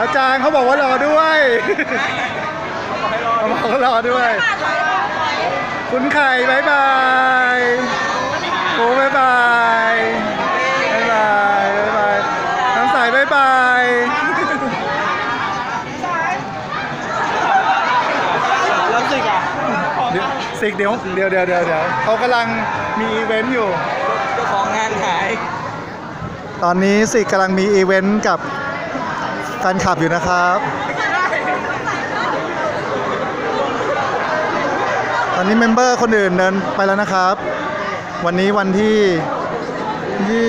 อาจารย์เขาบอกว่ารอด้วยเขาบอกว่ารอด้วย คุณไข่บายบายโอ้บายบายบายบายบายบายน้ำใสบายบายแล้วสิกอะเดี๋ยวสิกเดี๋ยวเดี๋ยวเดี๋ยวเดี๋ยวเดี๋ยวเขากำลังมีอีเวนต์อยู่เจ้าของงานหาย ตอนนี้สิกำลังมีอีเวนต์กับ แฟนคลับอยู่นะครับ ตอนนี้เมมเบอร์คนอื่นเดินไปแล้วนะครับ วันนี้วันที่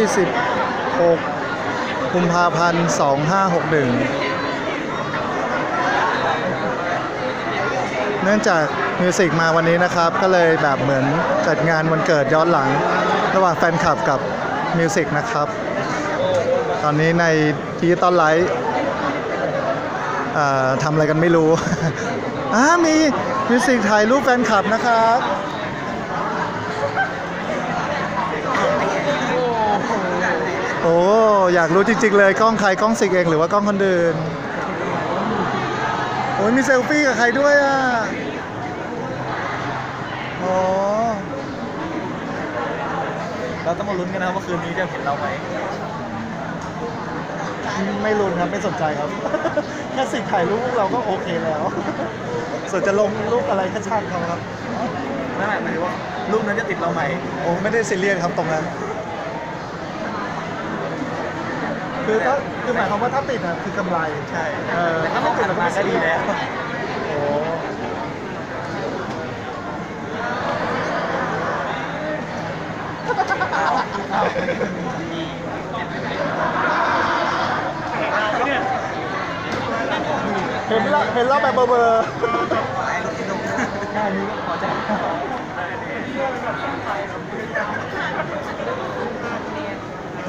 26กุมภาพันธ์ 2561 เนื่องจากมิวสิกมาวันนี้นะครับ ก็เลยแบบเหมือนจัดงานวันเกิดย้อนหลัง ระหว่างแฟนคลับกับมิวสิกนะครับ ตอนนี้ในดิจิตอลไลท์ ทำอะไรกันไม่รู้อ่ามีมิวสิกถ่ายรูปแฟนคลับนะครับโอ้อยากรู้จริง ๆ เลยกล้องใครกล้องสิกเองหรือว่ากล้องคนอื่นโอ้ยมีเซลฟี่กับใครด้วยอะโอ๋อเราต้องมาลุ้นกันนะครับว่าคืนนี้จะเห็นเราไหม ไม่รุนครับไม่สนใจครับ แค่สิถ่ายรูปเราก็โอเคแล้ว ส่วนจะลงรูปอะไรก็ช่างเขาครับ นั่นแหละหมายถึงว่ารูปนั้นจะติดเราไหมโอ้ไม่ได้ซีเรียสครับตรงนั้น คือถ้าคือหมายความว่าถ้าติดอะคือกำไรใช่เออแต่ถ้าไม่ติดมาก็ดีแล้วโอ้เห็นเราเห็นเราแบบเบอร์ๆแค่นี้ก็พอใจ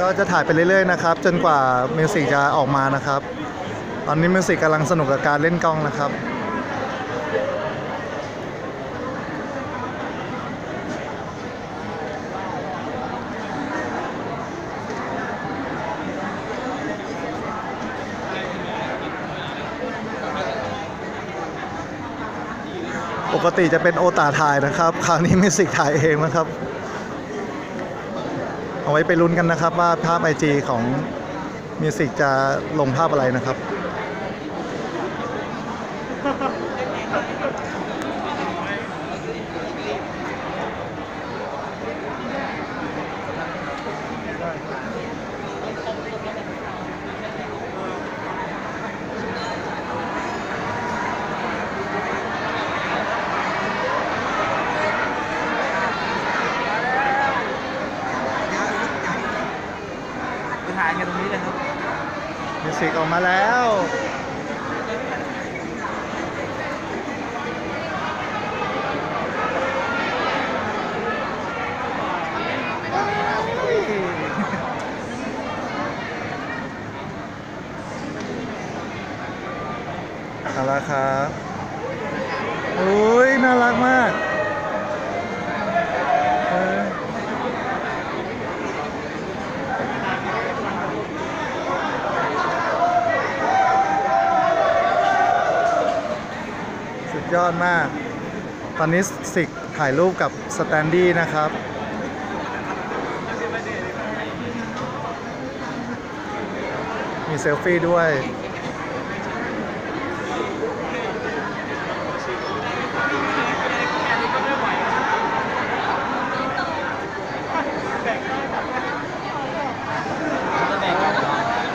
ก็จะถ่ายไปเรื่อยๆนะครับ จนกว่ามิวสิกจะออกมานะครับ ตอนนี้มิวสิกกำลังสนุกกับการเล่นกล้องนะครับ ปกติจะเป็นโอตาถ่ายนะครับ คราวนี้มิสิกถ่ายเองนะครับ เอาไว้ไปลุ้นกันนะครับว่าภาพไอจีของมิสิกจะลงภาพอะไรนะครับ คือถ่ายกันตรงนี้เลยครับ มิวสิกออกมาแล้วเอาละครับ สุดยอดมาก ตอนนี้สิกถ่ายรูปกับสแตนดี้นะครับมีเซลฟี่ด้วย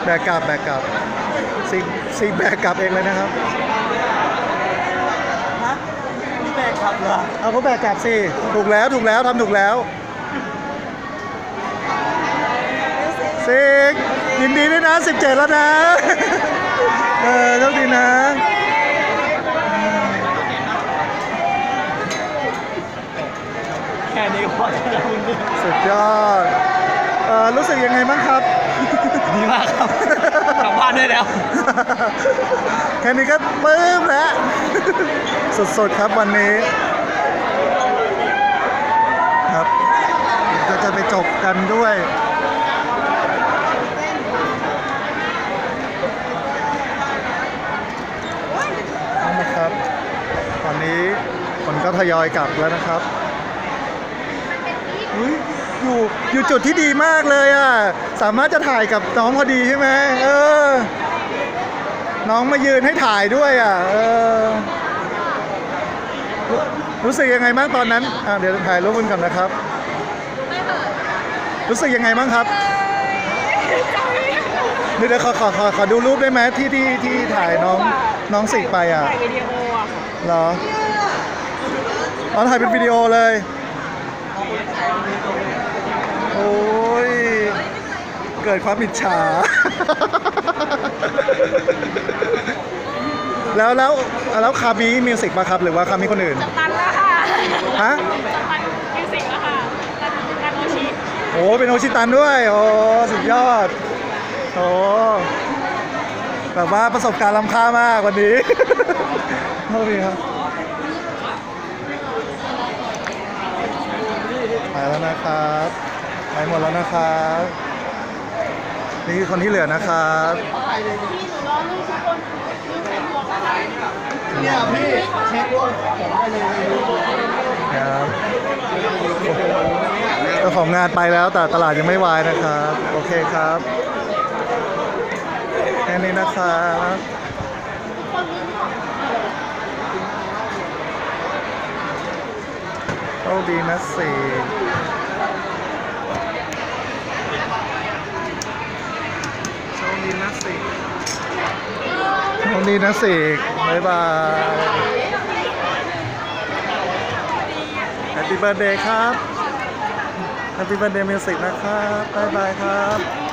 แบกกลับแบกกลับซิกซิกแบกกลับเองเลยนะครับ ฮะนี่แบก ขับเหรอเอาเขาแบกกลับสิถูกแล้วถูกแล้วทำถูกแล้วซิกยินดีด้วยนะ 17 แล้วนะ เออโชคดีนะแค่นี้ก็พอแล้วคุณดิสุดยอดเออรู้สึกยังไงบ้างครับ ได้แล้ว แค่นี้ก็ปลื้มแล้ว สดๆครับวันนี้ ครับก็จะไปจบกันด้วยนะครับวันนี้คนก็ทยอยกลับแล้วนะครับ อยู่อยู่จุดที่ดีมากเลยอะ สามารถจะถ่ายกับน้องพอดีใช่ไหมเออ น้องมายืนให้ถ่ายด้วยอะ เออ รู้สึกยังไงบ้างตอนนั้นอะเดี๋ยวถ่ายรูปกันก่อนนะครับ รู้สึกยังไงบ้างครับเดี๋ยวเดี๋ยวขอขอขอขอดูรูปได้ไหมที่ที่ที่ถ่ายน้องน้องสิกไปอะถ่ายวิดีโออะค่ะเหรออ๋อถ่ายเป็นวิดีโอเลย โอ้ย เกิดความอิจฉา แล้วแล้วแล้วคาบีมิวสิกมาครับ หรือว่าคามีคนอื่น ตันแล้วค่ะฮะตันมิวสิกแล้วค่ะตันตันโอชิโอ้เป็นโอชิตันด้วย โอ้สุดยอด โอ้แบบว่าประสบการณ์ล้ำค่ามากวันนี้ โทษทีครับไปแล้วนะครับ ไปหมดแล้วนะครับนี่คือคนที่เหลือนะครับเนี่ยพี่เช็ครถผมไปเลยครับเจ้าของงานไปแล้วแต่ตลาดยังไม่วายนะครับ โอเคครับแค่นี้นะครับโชคดีนะสิโชคดีนะสิ โชคดีนะสิบ๊ายบายแฮปปี้เบิร์ดเดย์ครับแฮปปี้เบิร์ดเดย์มิวสิกนะครับบ๊ายบายครับ